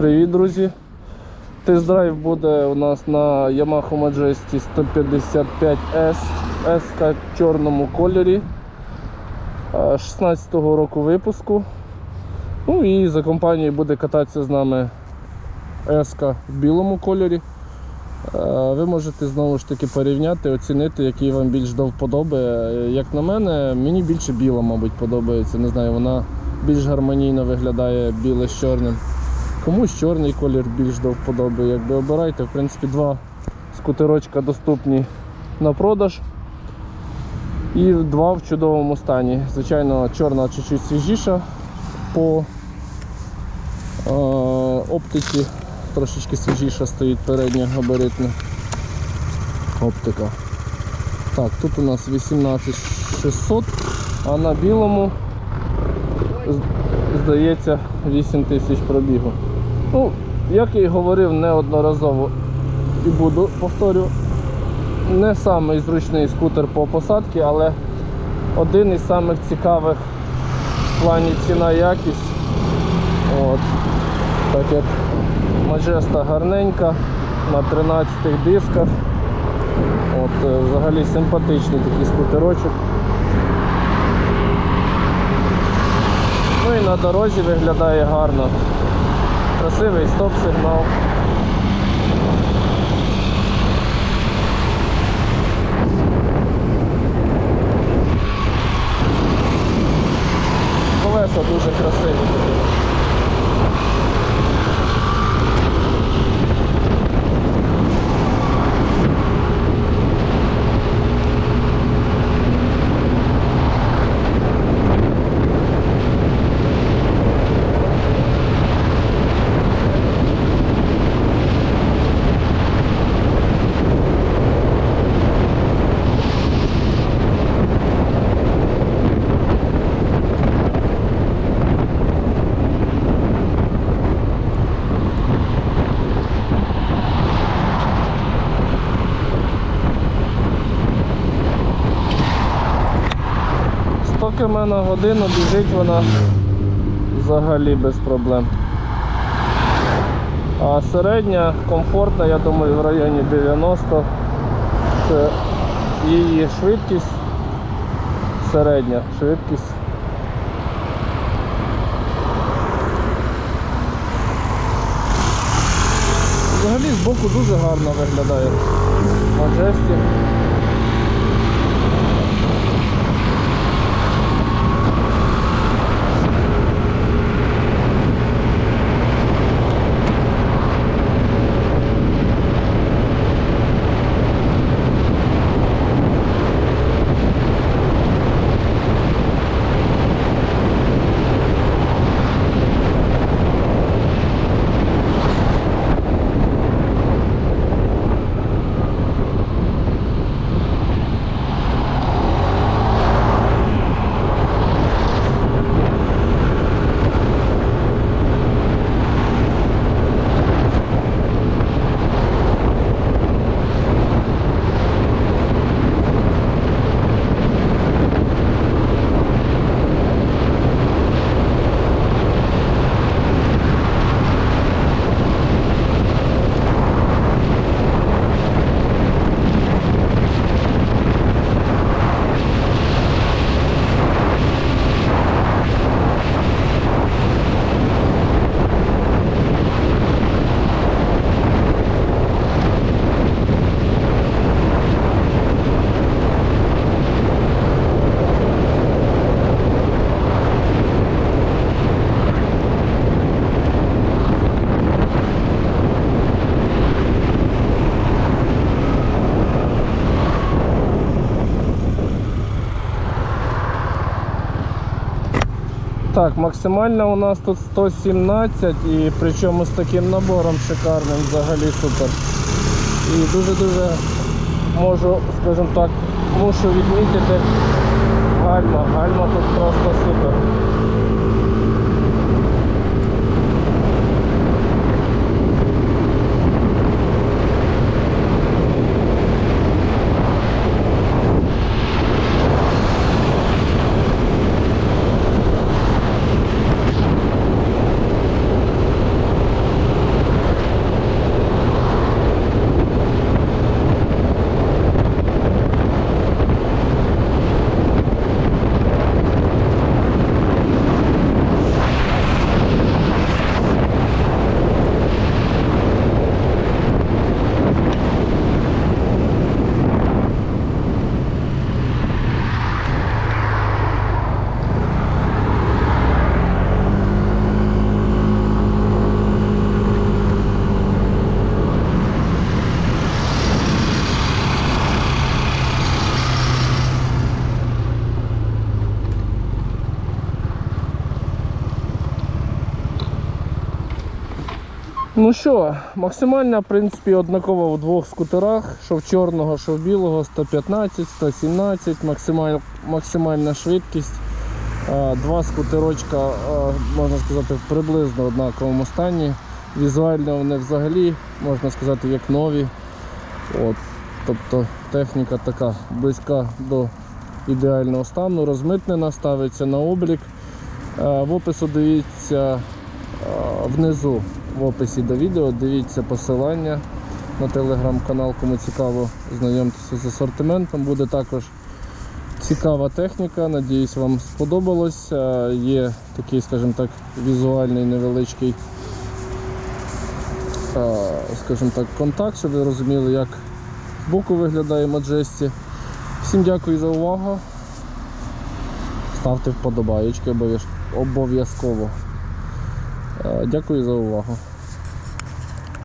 Привіт, друзі! Тест-драйв буде у нас на Yamaha Majesty 155S S в чорному кольорі е, 16-го року випуску. Ну і за компанією буде кататися з нами S в білому кольорі. Е, Ви можете знову ж таки порівняти, оцінити, який вам більш до вподоби. Е, Як на мене, мені більше біла, мабуть, подобається. Не знаю, вона більш гармонійно виглядає біле з чорним. Комусь чорний колір більш до вподоби. Якби обирайте, в принципі, два скутерочка доступні на продаж. І два в чудовому стані. Звичайно, чорна чуть-чуть свіжіша по е, оптиці, трошечки свіжіша стоїть передня габаритна оптика. Так, тут у нас 18600, а на білому здається 8000 пробігу. Ну, як я і говорив неодноразово і буду повторю, не самий зручний скутер по посадці, але один із самих цікавих в плані ціна якість. От. Так як Маджеста гарненька на 13 дисках. От, е, взагалі симпатичний такий скутерочок. Ну і на дорозі виглядає гарно. Красивий стоп-сигнал. Колеса дуже красиві. Км на годину біжить вона взагалі без проблем. А середня, комфортна, я думаю, в районі 90. Це її швидкість. Середня швидкість. Взагалі збоку дуже гарно виглядає Majesty. Так, максимальна у нас тут 117 і причому з таким набором шикарним взагалі супер. І дуже-дуже можу, скажімо так, мушу відмітити гальма. Гальма тут просто супер. Ну що, максимальна, в принципі, однакова в двох скутерах, що в чорного, що в білого, 115, 117, максималь, максимальна швидкість. Е, Два скутерочка, е, можна сказати, в приблизно однаковому стані. Візуально вони взагалі, можна сказати, як нові. От, тобто техніка така близька до ідеального стану, розмитнена, ставиться на облік. Е, В опису дивіться внизу в описі до відео, дивіться посилання на телеграм-канал, кому цікаво знайомтеся з асортиментом. Буде також цікава техніка. Надіюсь, вам сподобалось. Е, Є такий, скажімо так, візуальний невеличкий е, скажімо так, контакт, щоб ви розуміли, як збоку виглядає Majesty. Всім дякую за увагу. Ставте вподобаєчки обов'яз- обов'язково. Е, Дякую за увагу.